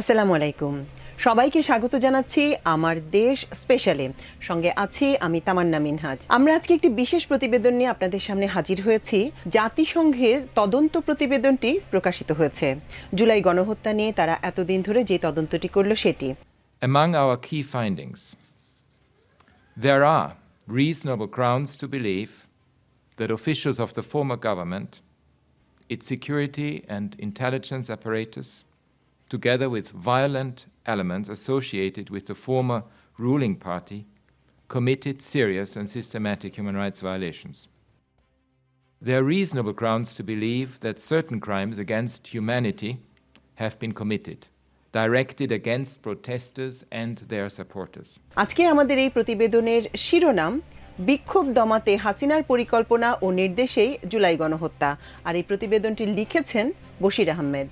আসসালামু আলাইকুম। সবাইকে স্বাগত জানাচ্ছি আমার দেশ স্পেশালে। সঙ্গে আছি আমি তামান্না মিনহাজ। আমরা আজকে একটি বিশেষ প্রতিবেদন নিয়ে আপনাদের সামনে হাজির হয়েছি। জাতিসংঘের তদন্ত প্রতিবেদনটি প্রকাশিত হয়েছে। জুলাই গণহত্যা নিয়ে তারা এতদিন ধরে যে তদন্তটি করল সেটি। Among our key findings, there are reasonable grounds to believe that officials of the former government, its security and intelligence apparatus, together with violent elements associated with the former ruling party, committed serious and systematic human rights violations. There are reasonable grounds to believe that certain crimes against humanity have been committed, directed against protesters and their supporters. আজকে আমাদের এই প্রতিবেদনের শিরোনাম বিক্ষোভ দমাতে হাসিনার পরিকল্পনা ও নির্দেশেই জুলাই গণহত্যা আর এই প্রতিবেদনটি লিখেছেন বশির আহমেদ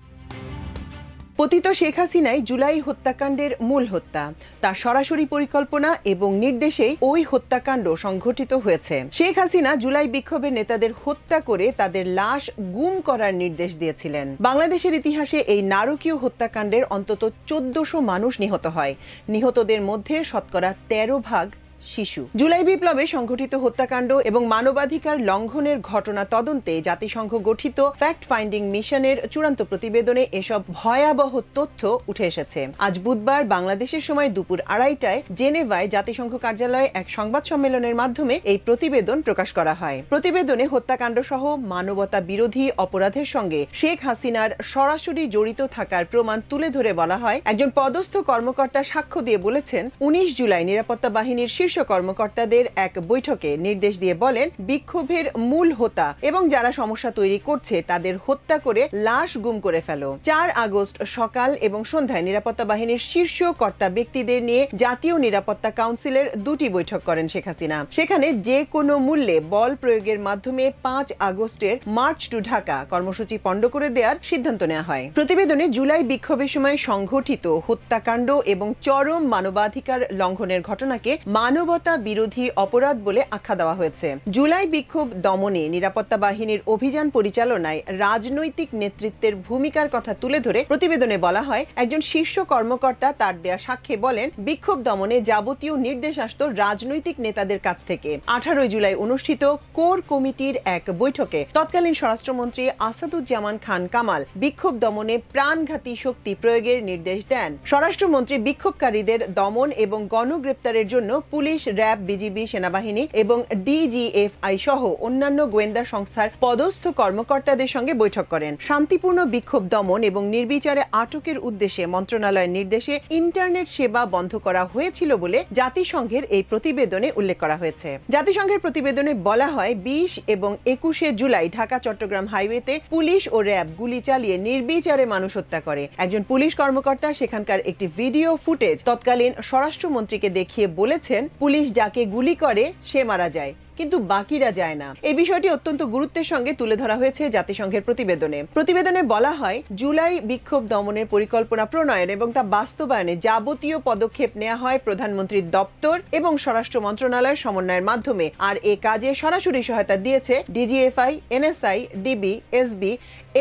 পতিত শেখ হাসিনাই জুলাই হত্যাকাণ্ডের মূল হত্যা। তার সরাসরি পরিকল্পনা এবং নির্দেশেই ওই হত্যাকাণ্ড সংঘটিত হয়েছে। শেখ হাসিনা জুলাই বিক্ষোভের নেতাদের হত্যা করে তাদের লাশ গুম করার নির্দেশ দিয়েছিলেন। বাংলাদেশের ইতিহাসে এই নারকীয় হত্যাকাণ্ডের অন্তত চোদ্দশো মানুষ নিহত হয়। নিহতদের মধ্যে শতকরা তেরো ভাগ শিশু। জুলাই বিপ্লবে সংঘটিত হত্যাকাণ্ড এবং মানবাধিকার লঙ্ঘনের ঘটনা তদন্তে জাতিসংঘ গঠিত ফ্যাক্ট ফাইন্ডিং মিশনের চূড়ান্ত প্রতিবেদনে এসব ভয়াবহ তথ্য উঠে এসেছে। আজ বুধবার বাংলাদেশের সময় দুপুর আড়াইটায় জেনেভায় জাতিসংঘ কার্যালয়ে এক সংবাদ সম্মেলনের মাধ্যমে এই প্রতিবেদন প্রকাশ করা হয়। প্রতিবেদনে হত্যাকাণ্ড সহ মানবতা বিরোধী অপরাধের সঙ্গে শেখ হাসিনার সরাসরি জড়িত থাকার প্রমাণ তুলে ধরে বলা হয়। একজন পদস্থ কর্মকর্তা সাক্ষ্য দিয়ে বলেছেন, উনিশ জুলাই নিরাপত্তা বাহিনীর শীর্ষ কর্মকর্তাদের এক বৈঠকে নির্দেশ দিয়ে বলেন, বিক্ষোভের মূল হোতা এবং যারা সমস্যা তৈরি করছে তাদের হত্যা করে লাশ গুম করে ফেলো। চার আগস্ট সকাল এবং সন্ধ্যায় নিরাপত্তা বাহিনীর শীর্ষ কর্তা ব্যক্তিদের নিয়ে জাতীয় নিরাপত্তা কাউন্সিলের দুটি বৈঠক করেন শেখ হাসিনা। সেখানে যে কোনো মূল্যে বল প্রয়োগের মাধ্যমে পাঁচ আগস্টের মার্চ টু ঢাকা কর্মসূচি পণ্ড করে দেওয়ার সিদ্ধান্ত নেওয়া হয়। প্রতিবেদনে জুলাই বিক্ষোভের সময় সংঘটিত হত্যাকাণ্ড এবং চরম মানবাধিকার লঙ্ঘনের ঘটনাকে মানবতা বিরোধী অপরাধ বলে আখ্যা দেওয়া হয়েছে। জুলাই বিক্ষোভ দমনে নিরাপত্তা বাহিনীর অভিযান পরিচালনায় রাজনৈতিক নেতৃত্বের ভূমিকার কথা তুলে ধরে প্রতিবেদনে বলা হয়, একজন শীর্ষ কর্মকর্তা তার দেয়া সাক্ষ্যে বলেন, বিক্ষোভ দমনে যাবতীয় নির্দেশ আসত রাজনৈতিক নেতাদের কাছ থেকে। আঠারোই জুলাই অনুষ্ঠিত কোর কমিটির এক বৈঠকে তৎকালীন স্বরাষ্ট্রমন্ত্রী আসাদুজ্জামান খান কামাল বিক্ষোভ দমনে প্রাণঘাতী শক্তি প্রয়োগের নির্দেশ দেন। স্বরাষ্ট্রমন্ত্রী বিক্ষোভকারীদের দমন এবং গণগ্রেপ্তারের জন্য পুলিশ র্যাব, বিজিবি, সেনাবাহিনী এবং ডিজিএফআই সহ অন্যান্য গোয়েন্দা সংস্থার পদস্থ কর্মকর্তাদের সঙ্গে বৈঠক করেন। শান্তিপূর্ণ বিক্ষোভ দমন এবং নির্বিচারে আটকের উদ্দেশ্যে মন্ত্রণালয়ের নির্দেশে ইন্টারনেট সেবা বন্ধ করা হয়েছিল বলে জাতিসংঘের এই প্রতিবেদনে উল্লেখ করা হয়েছে। জাতিসংঘের প্রতিবেদনে বলা হয়, বিশ এবং একুশে জুলাই ঢাকা, চট্টগ্রাম হাইওয়েতে পুলিশ ও র্যাব গুলি চালিয়ে নির্বিচারে মানুষ হত্যা করে। একজন পুলিশ কর্মকর্তা সেখানকার একটি ভিডিও ফুটেজ তৎকালীন স্বরাষ্ট্রমন্ত্রীকে দেখিয়ে বলেছেন পুলিশ যাকে গুলি করে সে মারা যায়। কিন্তু বাকিরা যায় না। এই বিষয়টি অত্যন্ত গুরুত্বের সঙ্গে তুলে ধরা হয়েছে জাতিসংঘের প্রতিবেদনে। প্রতিবেদনে বলা হয়, জুলাই বিক্ষোভ দমনের পরিকল্পনা প্রণয়ন এবং তা বাস্তবায়নে যাবতীয় পদক্ষেপ নেওয়া হয় প্রধানমন্ত্রীর দপ্তর এবং স্বরাষ্ট্র মন্ত্রণালয়ের সমন্বয়ের মাধ্যমে। আর এ কাজে সরাসরি সহায়তা দিয়েছে DGFI, NSI, DB, SB,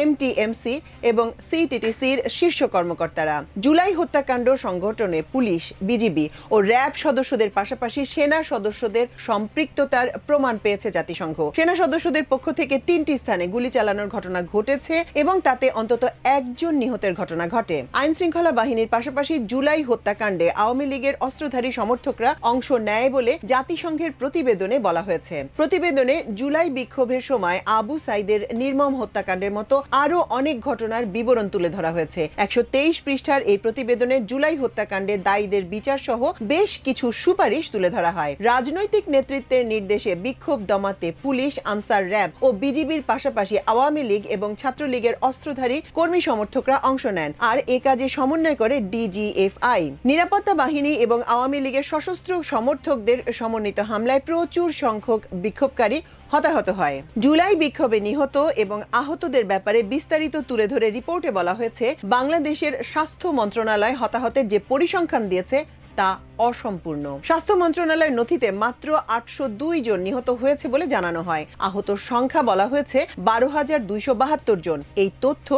MTMC এবং সিটিটিসির শীর্ষ কর্মকর্তারা। জুলাই হত্যাকাণ্ড সংগঠনে পুলিশ, বিজিবি ও র্যাব সদস্যদের পাশাপাশি সেনা সদস্যদের সম্পৃক্ততার প্রমাণ পেয়েছে জাতিসংঘ। সেনা সদস্যদের পক্ষ থেকে তিনটি স্থানে গুলি চালানোর ঘটনা ঘটেছে এবং তাতে অন্তত একজন নিহতের ঘটনা ঘটে। আইন শৃঙ্খলা বাহিনীর পাশাপাশি জুলাই হত্যাকাণ্ডে আওয়ামী লীগের অস্ত্রধারী সমর্থকরা অংশ নেয় বলে জাতিসংঘের প্রতিবেদনে বলা হয়েছে। প্রতিবেদনে জুলাই বিক্ষোভের সময় আবু সাইদের নির্মম হত্যাকাণ্ডের মতো আরও অনেক ঘটনার বিবরণ তুলে ধরা হয়েছে। একশো তেইশ পৃষ্ঠার এই প্রতিবেদনে জুলাই হত্যাকাণ্ডে দায়ীদের বিচার সহ বেশ কিছু সুপারিশ তুলে ধরা হয়। রাজনৈতিক নেতৃত্বের নির্দেশে বিক্ষোভ দমাতে পুলিশ, আনসার র্যাব ও বিজিবির পাশাপাশি আওয়ামী লীগ এবং ছাত্রলীগের অস্ত্রধারী কর্মী সমর্থকরা অংশ নেন আর এ কাজে সমন্বয় করে ডিজিএফআই। নিরাপত্তা বাহিনী এবং আওয়ামী লীগের সশস্ত্র সমর্থকদের সমন্বিত হামলায় প্রচুর সংখ্যক বিক্ষোভকারী হতাহত হয়। জুলাই বিক্ষোভে নিহত এবং আহতদের ব্যাপারে বিস্তারিত তুলে ধরে রিপোর্টে বলা হয়েছে, বাংলাদেশের স্বাস্থ্য মন্ত্রণালয় হতাহতের যে পরিসংখ্যান দিয়েছে তা অসম্পূর্ণ। স্বাস্থ্য মন্ত্রণালয়ের নথিতে মাত্র আটশো দুই জন নিহত হয়েছে বলে জানানো হয়। আহত সংখ্যা বলা হয়েছে বারো হাজার দুইশো বাহাত্তর জন। এই তথ্য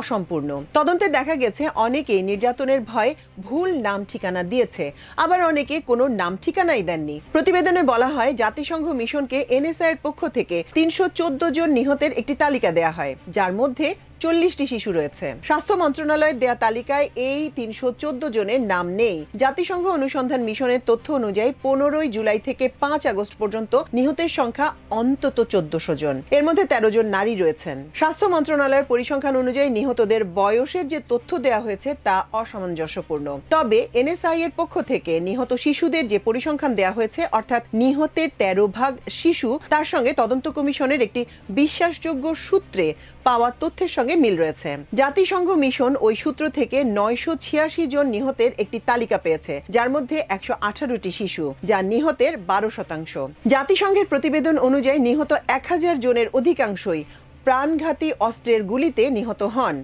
অসম্পূর্ণ। তদন্তে দেখা গেছে, অনেকেই নির্যাতনের ভয়ে ভুল নাম ঠিকানা দিয়েছে। আবার অনেকে কোনো নাম ঠিকানাই দেননি। প্রতিবেদনে বলা হয়, জাতিসংঘ মিশনকে এনএসআই এর পক্ষ থেকে তিনশো চোদ্দ জন নিহতের একটি তালিকা দেয়া হয়, যার মধ্যে চল্লিশটি শিশু রয়েছে। স্বাস্থ্য মন্ত্রণালয়ের দেয়া তালিকায় এই তিনশো চোদ্দ জনের নাম নেই। জাতিসংঘ অনুসন্ধান মিশনের তথ্য অনুযায়ী পনেরোই জুলাই থেকে পাঁচ আগস্ট পর্যন্ত নিহতের সংখ্যা অন্তত চোদ্দশো জন। এর মধ্যে তেরো জন নারী রয়েছেন। স্বাস্থ্য মন্ত্রণালয়ের পরিসংখ্যান অনুযায়ী নিহতদের বয়সের যে তথ্য দেওয়া হয়েছে তা অসামঞ্জস্যপূর্ণ। তবে এনএসআই এর পক্ষ থেকে নিহত শিশুদের যে পরিসংখ্যান দেওয়া হয়েছে, অর্থাৎ নিহতের তেরো ভাগ শিশু, তার সঙ্গে তদন্ত কমিশনের একটি বিশ্বাসযোগ্য সূত্রে পাওয়া তথ্যের সঙ্গে মিল রয়েছে। জাতিসংঘ মিশন ওই সূত্র থেকে নয়শো ছিয়াশি জন নিহতের একটি তালিকা পেয়েছে, যার মধ্যে একশো আঠারোটি শিশু, যা নিহতের বারো শতাংশ। জাতিসংঘের প্রতিবেদন অনুযায়ী নিহত এক হাজার জনের অধিকাংশই প্রাণঘাতী অস্ত্রের গুলিতে নিহত হন।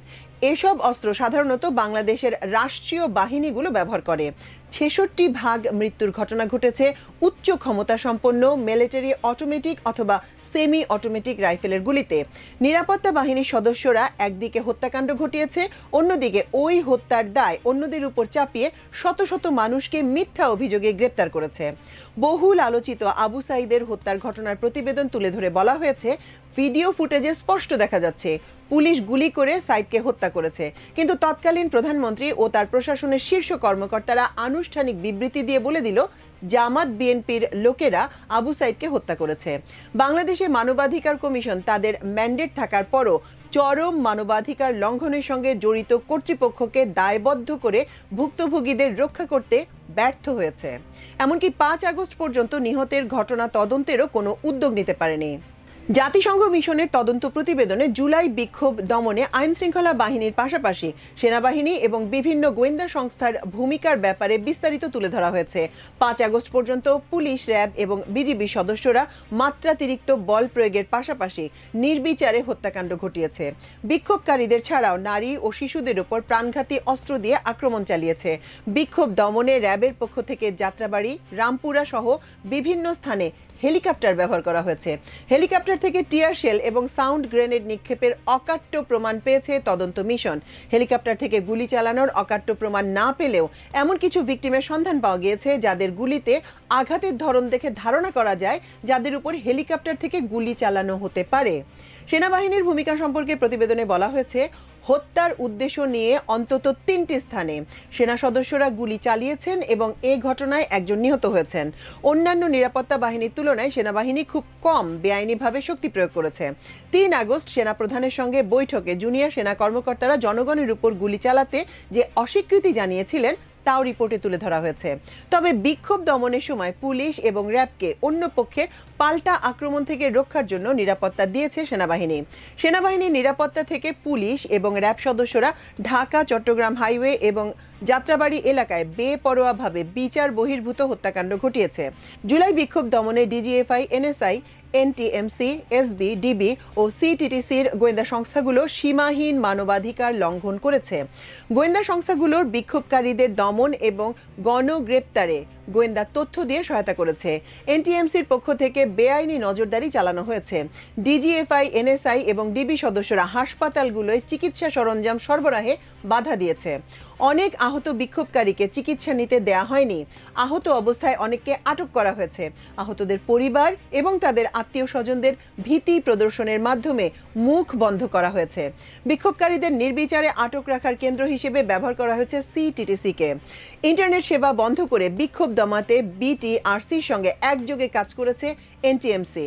এসব অস্ত্র সাধারণত বাংলাদেশের রাষ্ট্রীয় বাহিনীগুলো ব্যবহার করে। ছেষট্টি ভাগ মৃত্যুর ঘটনা ঘটেছে উচ্চ ক্ষমতা সম্পন্ন মিলিটারি অটোমেটিক অথবা সেমি অটোমেটিক রাইফেলের গুলিতে। নিরাপত্তা বাহিনীর সদস্যরা একদিকে হত্যাকাণ্ড ঘটিয়েছে, অন্যদিকে ওই হত্যার দায় অন্যদের উপর চাপিয়ে শত শত মানুষকে মিথ্যা অভিযোগে গ্রেপ্তার করেছে। বহুল আলোচিত আবু সাইদের হত্যার ঘটনার প্রতিবেদন তুলে ধরে বলা হয়েছে, ভিডিও ফুটেজে স্পষ্ট দেখা যাচ্ছে, পুলিশ গুলি করে সাইদকে হত্যা করেছে। কিন্তু তৎকালীন প্রধানমন্ত্রী ও তার প্রশাসনের শীর্ষ কর্মকর্তারা আনুষ্ঠানিক বিবৃতি দিয়ে বলে দিল, জামাত বিএনপির লোকেরা আবু সাইদকে হত্যা করেছে। বাংলাদেশে মানবাধিকার কমিশন তাদের ম্যান্ডেট থাকার পরও চরম মানবাধিকার লঙ্ঘনের সঙ্গে জড়িত কর্তৃপক্ষকে দায়বদ্ধ করে ভুক্তভোগীদের রক্ষা করতে ব্যর্থ হয়েছে। এমনকি পাঁচ আগস্ট পর্যন্ত নিহতের ঘটনা তদন্তেরও কোনো উদ্যোগ নিতে পারেনি। জাতিসংঘ মিশনের তদন্ত প্রতিবেদনে জুলাই বিক্ষোভ দমনে আইন শৃঙ্খলা বাহিনীর পাশাপাশি সেনাবাহিনী এবং বিভিন্ন গোয়েন্দা সংস্থার ভূমিকার ব্যাপারে বিস্তারিত তুলে ধরা হয়েছে। পাঁচ আগস্ট পর্যন্ত পুলিশ, র্যাব এবং বিজিবি সদস্যরা মাত্রাতিরিক্ত বল প্রয়োগের পাশাপাশি নির্বিচারে হত্যাকাণ্ড ঘটিয়েছে। বিক্ষোভকারীদের ছাড়াও নারী ও শিশুদের উপর প্রাণঘাতী অস্ত্র দিয়ে আক্রমণ চালিয়েছে। বিক্ষোভ দমনে র্যাবের পক্ষ থেকে যাত্রাবাড়ি রামপুরা সহ বিভিন্ন স্থানে হেলিকপ্টার ব্যবহার করা হয়েছে। হেলিকপ্টার থেকে টিয়ার শেল এবং সাউন্ড গ্রেনেড নিক্ষেপের অকাট্য প্রমাণ পেয়েছে তদন্ত মিশন। হেলিকপ্টার থেকে গুলি চালানোর অকাট্য প্রমাণ না পেলেও এমন কিছু ভিকটিমের সন্ধান পাওয়া গিয়েছে, যাদের গুলিতে আঘাতের ধরন দেখে ধারণা করা যায়, যাদের উপর হেলিকপ্টার থেকে গুলি চালানো হতে পারে। সেনাবাহিনীর ভূমিকা সম্পর্কে প্রতিবেদনে বলা হয়েছে হত্যার উদ্দেশ্য নিয়ে অন্তত তিনটি স্থানে। সেনা সদস্যরা গুলি চালিয়েছেন এবং এ ঘটনায় একজন নিহত হয়েছেন। অন্যান্য নিরাপত্তা বাহিনীর তুলনায় সেনাবাহিনী খুব কম বেআইনিভাবে শক্তি প্রয়োগ করেছে। তিন আগস্ট সেনা প্রধানের সঙ্গে বৈঠকে জুনিয়র সেনা কর্মকর্তারা জনগণের উপর গুলি চালাতে যে অস্বীকৃতি জানিয়েছিলেন তাও রিপোর্টে তুলে ধরা হয়েছে। তবে বিক্ষোভ দমনের সময় পুলিশ এবং র্যাবকে অন্য পক্ষের পাল্টা আক্রমণ থেকে রক্ষার জন্য নিরাপত্তা দিয়েছে সেনাবাহিনী। সেনাবাহিনীর নিরাপত্তা থেকে পুলিশ এবং র্যাব সদস্যরা ঢাকা, চট্টগ্রাম হাইওয়ে এবং যাত্রাবাড়ি এলাকায় বেপরোয়াভাবে বিচার বহির্ভূত হত্যাকাণ্ড ঘটিয়েছে। জুলাই বিক্ষোভ দমনে DGFI, NSI NTMC, SB, DB ও সিটিটিসির গোয়েন্দা সংস্থাগুলো সীমাহীন মানবাধিকার লঙ্ঘন করেছে। গোয়েন্দা সংস্থাগুলোর বিক্ষোভকারীদের দমন এবং গণগ্রেপ্তারে গোয়েন্দা তথ্য দিয়ে সহায়তা করেছে। এনটিএমসির পক্ষ থেকে বেআইনি নজরদারি চালানো হয়েছে। ডিজিএফআই, এনএসআই এবং ডিবি সদস্যরা হাসপাতালগুলোয় চিকিৎসা সরঞ্জাম সরবরাহে বাধা দিয়েছে। অনেক আহত বিক্ষোভকারীকে চিকিৎসা নিতে দেয়া হয়নি। আহত অবস্থায় অনেককে আটক করা হয়েছে। আহতদের পরিবার এবং তাদের আত্মীয় স্বজনদের ভীতি প্রদর্শনের মাধ্যমে মুখ বন্ধ করা হয়েছে। বিক্ষোভকারীদের নির্বিচারে আটক রাখার কেন্দ্র হিসেবে ব্যবহার করা হয়েছে সিটিটিসিকে। ইন্টারনেট সেবা বন্ধ করে বিক্ষোভ দমাতে বিটিআরসির সঙ্গে একযোগে কাজ করেছে এনটিএমসি।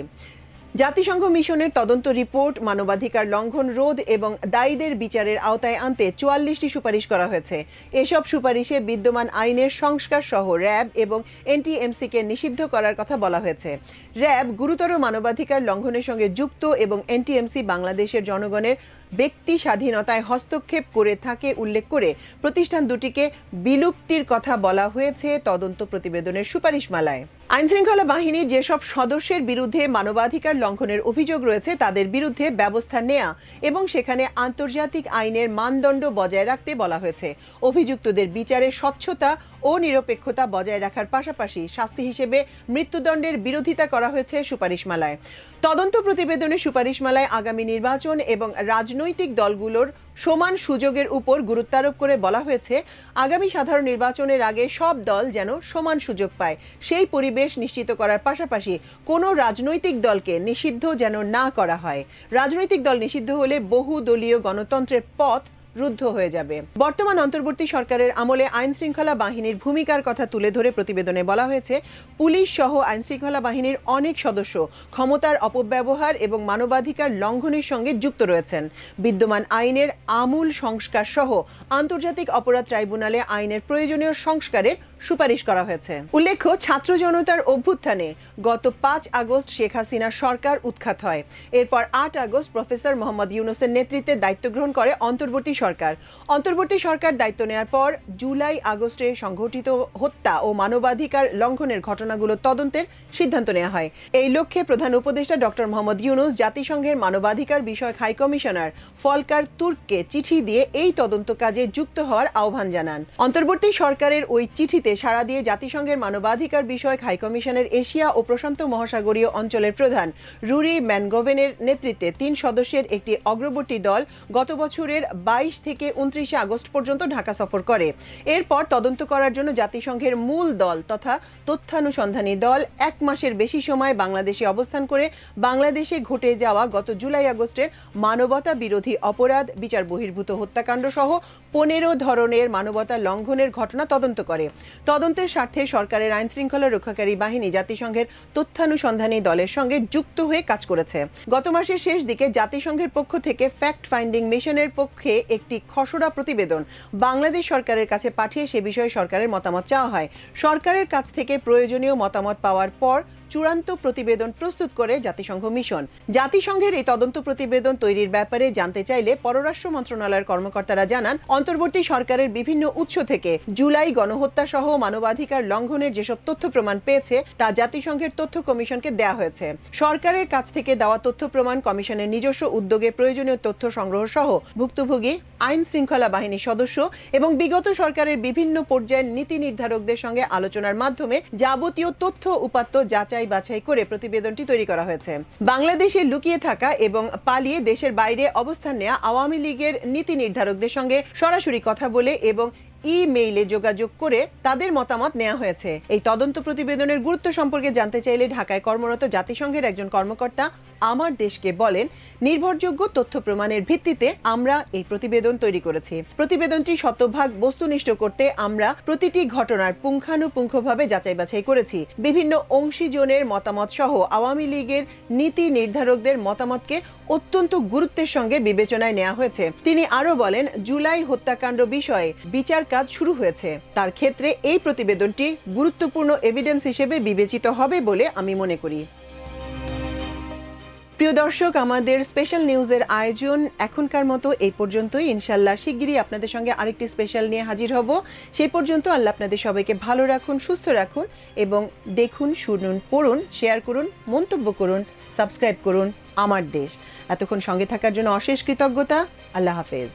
জাতিসংঘ মিশনের তদন্ত রিপোর্ট, মানবাধিকার লঙ্ঘন রোধ এবং দায়ীদের বিচারের আওতায় আনতে চুয়াল্লিশটি সুপারিশ করা হয়েছে। এসব সুপারিশে বিদ্যমান আইনের সংস্কার সহ র্যাব এবং এনটিএমসিকে নিষিদ্ধ করার কথা বলা হয়েছে। র্যাব গুরুতর মানবাধিকার লঙ্ঘনের সঙ্গে যুক্ত এবং এনটিএমসি বাংলাদেশের জনগণের ব্যক্তি স্বাধীনতায় হস্তক্ষেপ করে থাকে উল্লেখ করে প্রতিষ্ঠান দুটিকে বিলুপ্তির কথা বলা হয়েছে তদন্ত প্রতিবেদনের সুপারিশমালায়। আইনশৃঙ্খলা বাহিনীর যেসব সদস্যের বিরুদ্ধে মানবাধিকার লঙ্ঘনের অভিযোগ রয়েছে, তাদের বিরুদ্ধে ব্যবস্থা নেয়া এবং সেখানে আন্তর্জাতিক আইনের মানদণ্ড বজায় রাখতে বলা হয়েছে। অভিযুক্তদের বিচারে স্বচ্ছতা ও নিরপেক্ষতা বজায় রাখার পাশাপাশি শাস্তি হিসেবে মৃত্যুদণ্ডের বিরোধিতা করা হয়েছে সুপারিশমালায়। তদন্ত প্রতিবেদনে সুপারিশমালায় আগামী নির্বাচন এবং রাজনৈতিক দলগুলোর সমান সুযোগের উপর গুরুত্বারোপ করে বলা হয়েছে, আগামী সাধারণ নির্বাচনের আগে সব দল যেন সমান সুযোগ পায়। সেই পরিবেশ নিশ্চিত করার পাশাপাশি কোনো রাজনৈতিক দলকে নিষিদ্ধ যেন না করা হয়। রাজনৈতিক দল নিষিদ্ধ হলে বহু দলীয় গণতন্ত্রের পথ রুদ্ধ হয়ে যাবে। বর্তমান অন্তর্বর্তী সরকারের আমলে আইন শৃঙ্খলা বাহিনীর ভূমিকার কথা তুলে ধরে প্রতিবেদনে বলা হয়েছে, পুলিশ সহ আইন শৃঙ্খলা বাহিনীর অনেক সদস্য ক্ষমতার অপব্যবহার এবং মানবাধিকার লঙ্ঘনের সঙ্গে যুক্ত রয়েছেন। বিদ্যমান আইনের আমূল সংস্কার সহ আন্তর্জাতিক অপরাধ ট্রাইব্যুনালে আইনের প্রয়োজনীয় সংস্কারের সুপারিশ করা হয়েছে। উল্লেখ্য, ছাত্র জনতার অভ্যুত্থানে গত পাঁচ আগস্ট শেখ হাসিনা সরকার উৎখাত হয়। এরপর আট আগস্ট প্রফেসর মোহাম্মদ ইউনুসের নেতৃত্বে দায়িত্ব গ্রহণ করে অন্তর্বর্তী সরকার। অন্তর্বর্তী সরকার দায়িত্ব নেওয়ার পর জুলাই আগস্টে সংঘটিত হত্যা ও মানবাধিকার লঙ্ঘনের ঘটনাগুলো তদন্তের সিদ্ধান্ত নেওয়া হয়। এই লক্ষ্যে প্রধান উপদেষ্টা ডক্টর মোহাম্মদ ইউনুস জাতিসংঘের মানবাধিকার বিষয়ক হাই কমিশনার ফলকার তুর্ককে চিঠি দিয়ে এই তদন্ত কাজে যুক্ত হওয়ার আহ্বান জানান। অন্তর্বর্তী সরকারের ওই চিঠিতে সাড়া দিয়ে জাতিসংঘের মানবাধিকার বিষয়ক হাইকমিশনের এশিয়া ও প্রশান্ত মহাসাগরীয় অঞ্চলের প্রধান রুরি ম্যানগোভেনের নেতৃত্বে তিন সদস্যের একটি অগ্রবর্তী দল গত বছরের বাইশ থেকে উনত্রিশে আগস্ট পর্যন্ত ঢাকা সফর করে। এরপর তদন্ত করার জন্য জাতিসংঘের মূল দল তথা তথ্যানুসন্ধানী দল এক মাসের বেশি সময় বাংলাদেশে অবস্থান করে বাংলাদেশে ঘটে যাওয়া গত জুলাই আগস্টের মানবতা বিরোধী অপরাধ, বিচার বহির্ভূত হত্যাকাণ্ড সহ পনেরো ধরনের মানবতা লঙ্ঘনের ঘটনা তদন্ত করে। তদন্তের স্বার্থে সরকারের আইন শৃঙ্খলা রক্ষাকারী বাহিনী জাতিসংঘের তথ্যানুসন্ধানী দলের সঙ্গে যুক্ত হয়ে কাজ করেছে। গত মাসের শেষ দিকে জাতিসংঘের পক্ষ থেকে ফ্যাক্ট ফাইন্ডিং মিশনের পক্ষে একটি খসড়া প্রতিবেদন বাংলাদেশ সরকারের কাছে পাঠিয়ে সে বিষয়ে সরকারের মতামত চাওয়া হয়। সরকারের কাছ থেকে প্রয়োজনীয় মতামত পাওয়ার পর চূড়ান্ত প্রতিবেদন প্রস্তুত করে জাতিসংঘ মিশন। জাতিসংঘের এই তদন্ত প্রতিবেদন তৈরির ব্যাপারে জানতে চাইলে পররাষ্ট্র মন্ত্রণালয়ের কর্মকর্তারা জানান, অন্তর্বর্তী সরকারের বিভিন্ন উৎস থেকে জুলাই গণহত্যা সহ মানবাধিকার লঙ্ঘনের যেসব তথ্য প্রমাণ পেয়েছে, তা জাতিসংঘের তথ্য কমিশনকে দেয়া হয়েছে। সরকারের কাছ থেকে দেওয়া তথ্য প্রমাণ কমিশনের নিজস্ব উদ্যোগে প্রয়োজনীয় তথ্য সংগ্রহ সহ ভুক্তভোগী, আইন শৃঙ্খলা বাহিনীর সদস্য এবং বিগত সরকারের বিভিন্ন পর্যায়ের নীতি নির্ধারকদের সঙ্গে আলোচনার মাধ্যমে যাবতীয় তথ্য উপাত্ত যাচাই বাছাই করে প্রতিবেদনটি তৈরি করা হয়েছে। বাংলাদেশে লুকিয়ে থাকা এবং পালিয়ে দেশের বাইরে অবস্থান নেওয়া আওয়ামী লীগের নীতি নির্ধারকদের সঙ্গে সরাসরি কথা বলে এবং ইমেইলে যোগাযোগ করে তাদের মতামত নেওয়া হয়েছে। এই তদন্ত প্রতিবেদনের গুরুত্ব সম্পর্কে জানতে চাইলে ঢাকায় কর্মরত জাতিসংঘের একজন কর্মকর্তা আমার দেশকে বলেন, নির্ভরযোগ্য তথ্য প্রমাণের ভিত্তিতে আমরা এই প্রতিবেদন তৈরি করেছি। প্রতিবেদনটি শতভাগ বস্তুনিষ্ঠ করতে আমরা প্রতিটি ঘটনার পুঙ্খানুপুঙ্খভাবে যাচাই বাছাই করেছি। বিভিন্ন অংশীজনের মতামত সহ আওয়ামী লীগের নীতি নির্ধারকদের মতামতকে অত্যন্ত গুরুত্বের সঙ্গে বিবেচনায় নেওয়া হয়েছে। তিনি আরও বলেন, জুলাই হত্যাকাণ্ড বিষয়ে বিচার কাজ শুরু হয়েছে। তার ক্ষেত্রে এই প্রতিবেদনটি গুরুত্বপূর্ণ এভিডেন্স হিসেবে বিবেচিত হবে বলে আমি মনে করি। প্রিয় দর্শক, আমাদের স্পেশাল নিউজের আয়োজন এখনকার মতো এই পর্যন্তই। ইনশাল্লাহ শিগগিরই আপনাদের সঙ্গে আরেকটি স্পেশাল নিয়ে হাজির হব। সেই পর্যন্ত আল্লাহ আপনাদের সবাইকে ভালো রাখুন, সুস্থ রাখুন এবং দেখুন, শুনুন, পড়ুন শেয়ার করুন, মন্তব্য করুন সাবস্ক্রাইব করুন আমার দেশ। এতক্ষণ সঙ্গে থাকার জন্য অশেষ কৃতজ্ঞতা। আল্লাহ হাফেজ।